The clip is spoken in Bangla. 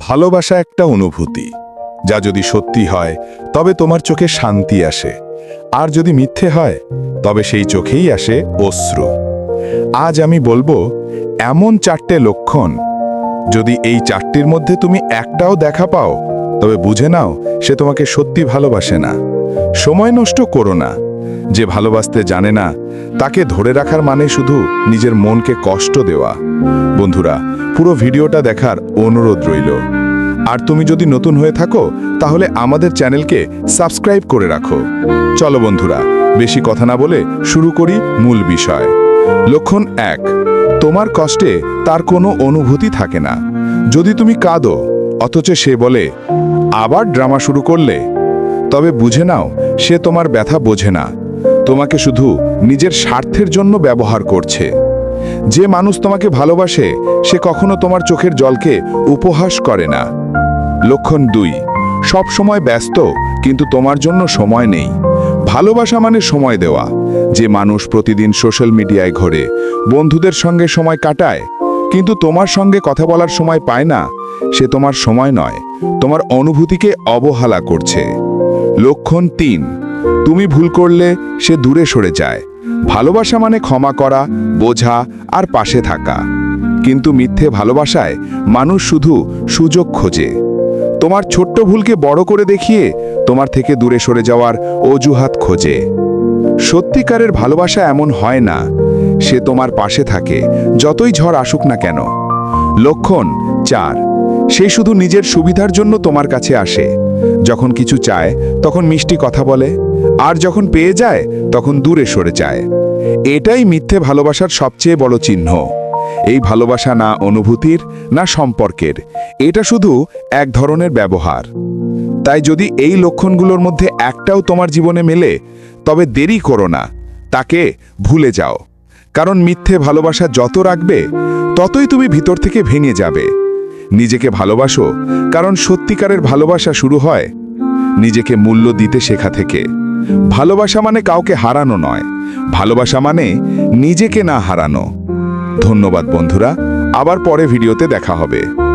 ভালোবাসা একটা অনুভূতি, যা যদি সত্যি হয়, তবে তোমার চোখে শান্তি আসে। আর যদি মিথ্যে হয়, তবে সেই চোখেই আসে অশ্রু। আজ আমি বলব, এমন চারটে লক্ষণ, যদি এই চারটির মধ্যে তুমি একটাও দেখা পাও, তবে বুঝে নাও, সে তোমাকে সত্যি ভালোবাসে না। সময় নষ্ট করো না। যে ভালোবাসতে জানে না, তাকে ধরে রাখার মানে শুধু নিজের মনকে কষ্ট দেওয়া। বন্ধুরা, পুরো ভিডিওটা দেখার অনুরোধ রইল। আর তুমি যদি নতুন হয়ে থাকো, তাহলে আমাদের চ্যানেলকে সাবস্ক্রাইব করে রাখো। চলো বন্ধুরা, বেশি কথা না বলে শুরু করি মূল বিষয়। লক্ষণ এক, তোমার কষ্টে তার কোনো অনুভূতি থাকে না। যদি তুমি কাঁদো, অথচ সে বলে, আবার ড্রামা শুরু করলে তবে বুঝে নাও, সে তোমার ব্যথা বোঝে না। তোমাকে শুধু নিজের স্বার্থের জন্য ব্যবহার করছে। যে মানুষ তোমাকে ভালোবাসে, সে কখনো তোমার চোখের জলকে উপহাস করে না। লক্ষণ দুই, সব সময় ব্যস্ত, কিন্তু তোমার জন্য সময় নেই। ভালোবাসা মানে সময় দেওয়া। যে মানুষ প্রতিদিন সোশ্যাল মিডিয়ায় ঘোরে, বন্ধুদের সঙ্গে সময় কাটায়, কিন্তু তোমার সঙ্গে কথা বলার সময় পায় না, সে তোমার সময় নয়, তোমার অনুভূতিকে অবহেলা করছে। লক্ষণ তিন, তুমি ভুল করলে সে দূরে সরে যায়। ভালোবাসা মানে ক্ষমা করা, বোঝা আর পাশে থাকা। কিন্তু মিথ্যে ভালোবাসায় মানুষ শুধু সুযোগ খোঁজে। তোমার ছোট্ট ভুলকে বড় করে দেখিয়ে তোমার থেকে দূরে সরে যাওয়ার অজুহাত খোঁজে। সত্যিকারের ভালোবাসা এমন হয় না, সে তোমার পাশে থাকে, যতই ঝড় আসুক না কেন। লক্ষণ চার, সে শুধু নিজের সুবিধার জন্য তোমার কাছে আসে। যখন কিছু চায়, তখন মিষ্টি কথা বলে, আর যখন পেয়ে যায়, তখন দূরে সরে যায়। এটাই মিথ্যে ভালোবাসার সবচেয়ে বড় চিহ্ন। এই ভালোবাসা না অনুভূতির, না সম্পর্কের, এটা শুধু এক ধরনের ব্যবহার। তাই যদি এই লক্ষণগুলোর মধ্যে একটাও তোমার জীবনে মেলে, তবে দেরি করো না, তাকে ভুলে যাও। কারণ মিথ্যে ভালোবাসা যত রাখবে, ততই তুমি ভিতর থেকে ভেঙে যাবে। নিজেকে ভালোবাসো, কারণ সত্যিকারের ভালোবাসা শুরু হয় নিজেকে মূল্য দিতে শেখা থেকে। ভালোবাসা মানে কাউকে হারানো নয়, ভালোবাসা মানে নিজেকে না হারানো। ধন্যবাদ বন্ধুরা, আবার পরে ভিডিওতে দেখা হবে।